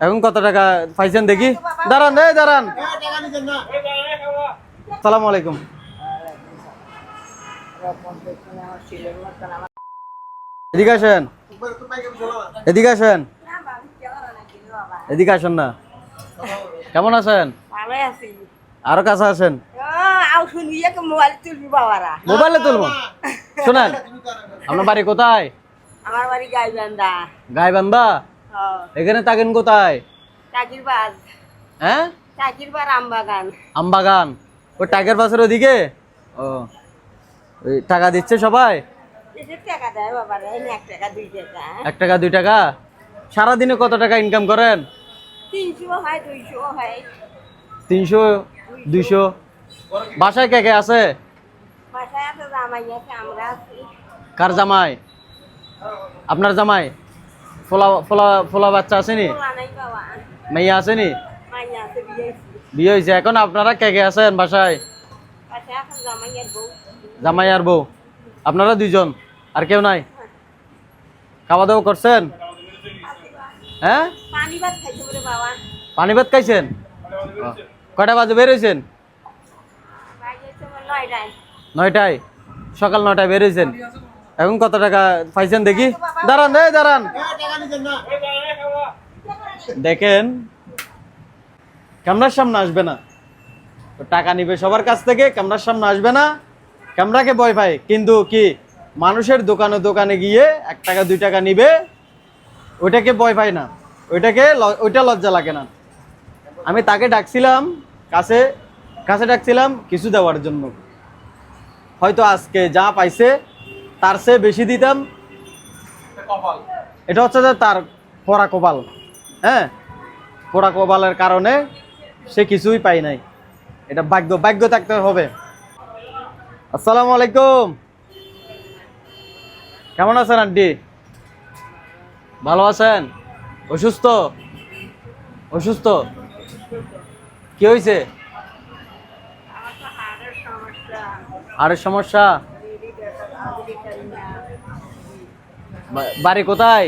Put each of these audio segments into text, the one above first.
এখন কত টাকা পাইছেন দেখি? দাঁড়ান এই দাঁড়ান। সালাম আলাইকুম। এদিকে আসেন। এদিকে আসেন। এদিকে আসেন না। কেমন আছেন? আরও কাছে আসেন। বাবারা। মোবাইলে তুলবো? শোনেন আপনার বাড়ি কোথায়? আমার বাড়ি গাইবান্ধা। গাইবান্ধা? এখানে থাকেন কোথায়? টাকির বাজ হ্যাঁ? আমবাগান। আমবাগান। ওই টাইগার বাসের ওদিকে? ও। টাকা দিচ্ছে সবাই? এক টাকা দুই টাকা। সারাদিনে কত টাকা ইনকাম করেন? তিনশো দুইশো হয়। বাসায় কে কে আছি। কার জামাই? আপনার জামাই? ফোলা ফোলা ফোলা বাচ্চা আসেনি পোলা মেয়ে আছে হয়েছে। বিয়ে হয়েছে এখন আপনারা কে কে আছেন বাসায়? জামাই আর বউ। আপনারা দুইজন? আর কেউ নাই? খাওয়া দাওয়া করছেন? হ্যাঁ? পানি ভাত খাইছেন? কয়টা বাজে? হচ্ছে আমার নয়টায়। সকাল নয়টায় বেরোইছেন এখন কত টাকা পাইছেন দেখি? দাঁড়ান, এই দাঁড়ান। দেখেন, ক্যামেরার সামনে আসবে না। টাকা নিবে সবার কাছ থেকে, ক্যামেরার সামনে আসবে না। ক্যামেরাকে ভয় পায়, কিন্তু কি, মানুষের দোকানে দোকানে গিয়ে এক টাকা, দুই টাকা নিবে, ওইটাকে ভয় পায় না। ওইটাকে ওইটা লজ্জা লাগে না। আমি তাকে ডাকছিলাম, কাছে কাছে ডাকছিলাম কিছু দেওয়ার জন্য। হয়তো আজকে যা পাইছে তার চেয়ে বেশি দিতাম। এটা হচ্ছে যে তার পোড়া কপাল। হ্যাঁ? পোড়া কপালের কারণে সে কিছুই পাই নাই। এটা ভাগ্য ভাগ্য থাকতে হবে। আসসালামু আলাইকুম। কেমন আছেন আন্টি? ভালো আছেন? অসুস্থ? অসুস্থ? কি হয়েছে হাড়ের সমস্যা? বাড়ি কোথায়?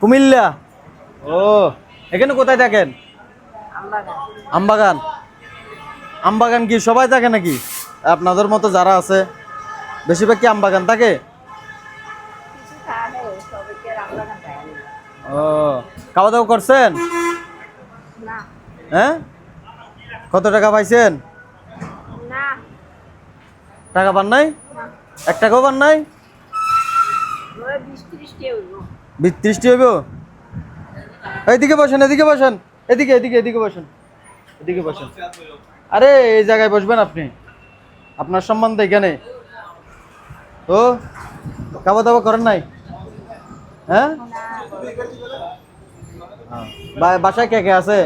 কুমিল্লা। ও এখানে কোথায় থাকেন? আমবাগান। আমবাগান। কি সবাই থাকে নাকি? আপনাদের মতো যারা আছে বেশিরভাগ কি আমবাগান থাকে। ও খাওয়া দাওয়া করছেন হ্যাঁ? কত টাকা পাইছেন? টাকা পান নাই? এক টাকাও পান নাই? হইব। এইদিকে বসেন এদিকে বসেন এদিকে এদিকে এদিকে বসেন এদিকে বসেন। আরে এই জায়গায় বসবেন আপনি। আপনার সম্বন্ধে এখানে। তো খাওয়া দাওয়া করেন নাই? হ্যাঁ? বাসায় কে কে আছে?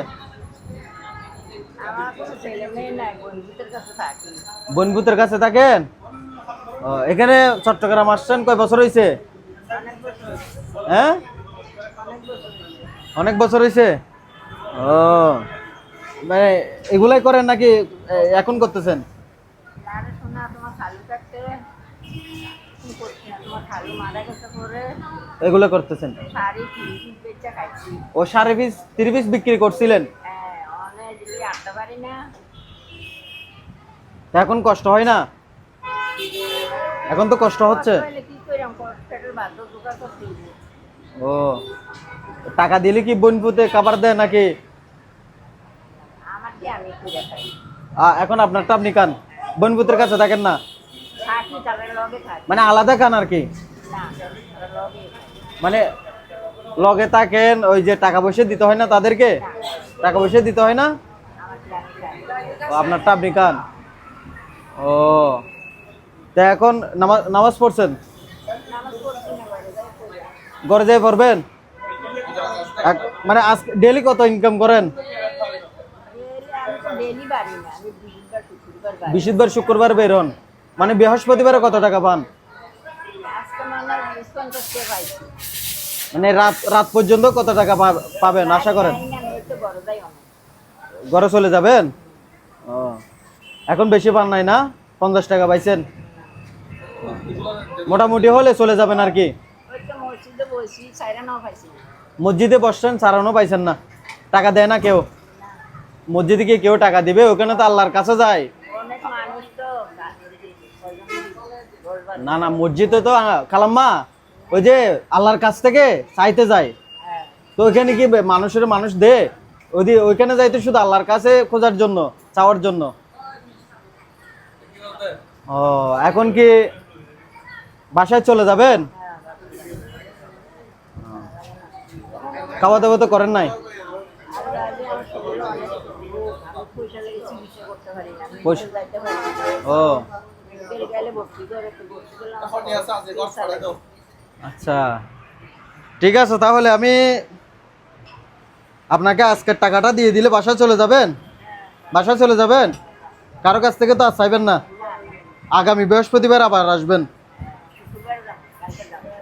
বনভূতের কাছে থাকেন? ও, এখানে চট্টগ্রাম আসছেন কয় বছর হয়েছে হ্যাঁ? অনেক বছর হয়েছে ও। মানে এগুলাই করেন নাকি এখন করতেছেন? এগুলো করতেছেন? ও সাড়ে পিস তিরিশ বিক্রি করছিলেন? হ্যাঁ এখন কষ্ট হয় না? এখন তো কষ্ট হচ্ছে। ও টাকা দিলে কি বনপুতে খাবার দেয় নাকি? এখন আপনারটা আপনি খান। বনপুতের কাছে থাকেন না? মানে আলাদা খান আর কি? মানে লগে থাকেন ওই যে টাকা পয়সা দিতে হয় না তাদেরকে? টাকা পয়সা দিতে হয় না? আপনারটা আপনি খান। ও তা এখন নামাজ নামাজ পড়ছেন নামাজ পড়ছি না বাড়ি যাই পড়ি ঘরে যেয়ে পড়বেন মানে আজ ডেলি কত ইনকাম করেন? বৃহস্পতিবার শুক্রবার বের হন। মানে বৃহস্পতিবারে কত টাকা পান? মনে রাত রাত পর্যন্ত কত টাকা পাবেন? আশা করেন। ঘরে চলে যাবেন? ও। এখন বেশি পান নাই না? পঞ্চাশ টাকা পাইছেন? মোটামুটি হলে চলে যাবেন আর কি? মসজিদে বসি সাইরা নাও পাইছি মসজিদে বসছেন চারানো পাইছেন না। টাকা দেয় না কেউ। মসজিদে কি কেউ টাকা দিবে ওখানে তো আল্লাহর কাছে যায়। না না মসজিদে তো আহ, খালাম্মা ওই যে আল্লাহর কাছ থেকে চাইতে যায়। হ্যাঁ। তো ওইখানে কি মানুষের মানুষ দে। ওই ওইখানে যাইতে শুধু আল্লাহর কাছে খোঁজার জন্য চাওয়ার জন্য। ও এখন কি বাসায় চলে যাবেন? খাওয়া দাওয়া তো করেন নাই? ও। আচ্ছা। ঠিক আছে তাহলে আমি আপনাকে আজকের টাকাটা দিয়ে দিলে বাসায় চলে যাবেন? বাসায় চলে যাবেন? কারও কাছ থেকে তো আর চাইবেন না। আগামী বৃহস্পতিবার আবার আসবেন।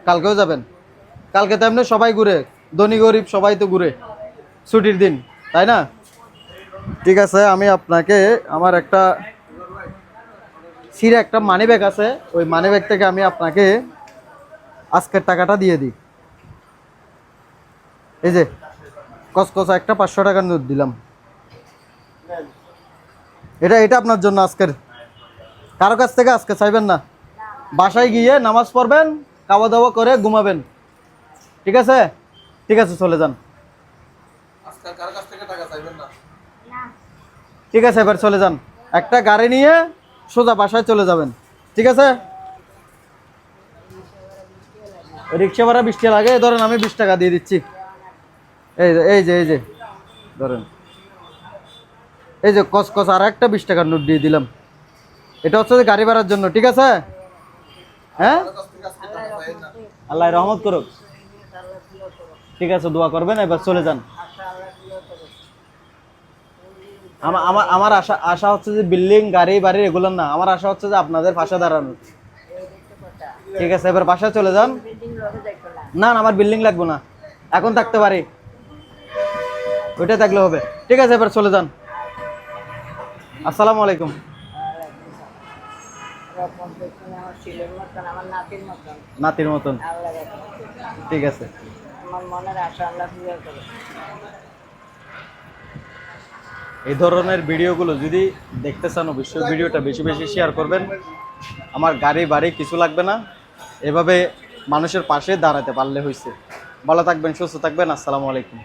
কালকেও যাবেন। কালকে তো এমনি সবাই ঘুরে। ধনী গরিব সবাই তো ঘুরে। ছুটির দিন, তাই না? ঠিক আছে, আমি আপনাকে আমার একটা সিরে একটা মানি ব্যাগ আছে, ওই মানি ব্যাগ থেকে আমি আপনাকে আজকের টাকাটা দিয়ে দিই। এই যে কসকসা একটা পাঁচশো টাকার নোট দিলাম। এটা এটা আপনার জন্য আজকের। কারও কাছ থেকে আজকে চাইবেন না। বাসায় গিয়ে নামাজ পড়বেন, খাওয়া দাওয়া করে ঘুমাবেন। ঠিক আছে? ঠিক আছে চলে যান। ঠিক আছে এবার চলে যান। একটা গাড়ি নিয়ে সোজা বাসায় চলে যাবেন। ঠিক আছে? রিক্সা ভাড়া বিশ টাকা লাগে। ধরেন আমি বিশ টাকা দিয়ে দিচ্ছি। এই যে এই যে এই যে ধরেন। এই যে কস কস আর একটা বিশ টাকার নোট দিয়ে দিলাম। এটা হচ্ছে যে গাড়ি ভাড়ার জন্য ঠিক আছে? হ্যাঁ? আল্লাহ রহমত করুক। ঠিক আছে, দোয়া করবেন, এবার চলে যান। আমার আমার আমার আশা আশা হচ্ছে যে বিল্ডিং, গাড়ি, বাড়ি এগুলো না, আমার আশা হচ্ছে যে আপনাদের পাশে দাঁড়ানো। ঠিক আছে, এবার বাসায় চলে যান। না না, আমার বিল্ডিং লাগবে না। এখন থাকতে পারি। ওইটা থাকলে হবে। ঠিক আছে, এবার চলে যান। আসসালামু আলাইকুম। নাতির মতন। ঠিক আছে। আমার মনের আশা আল্লাহ পূরণ করে এই ধরনের ভিডিওগুলো যদি দেখতে চান, অবশ্যই ভিডিওটা বেশি বেশি শেয়ার করবেন। আমার গাড়ি, বাড়ি কিছু লাগবে না। এভাবে মানুষের পাশে দাঁড়াতে পারলে হয়েছে ভালো থাকবেন, সুস্থ থাকবেন। আসসালামু আলাইকুম।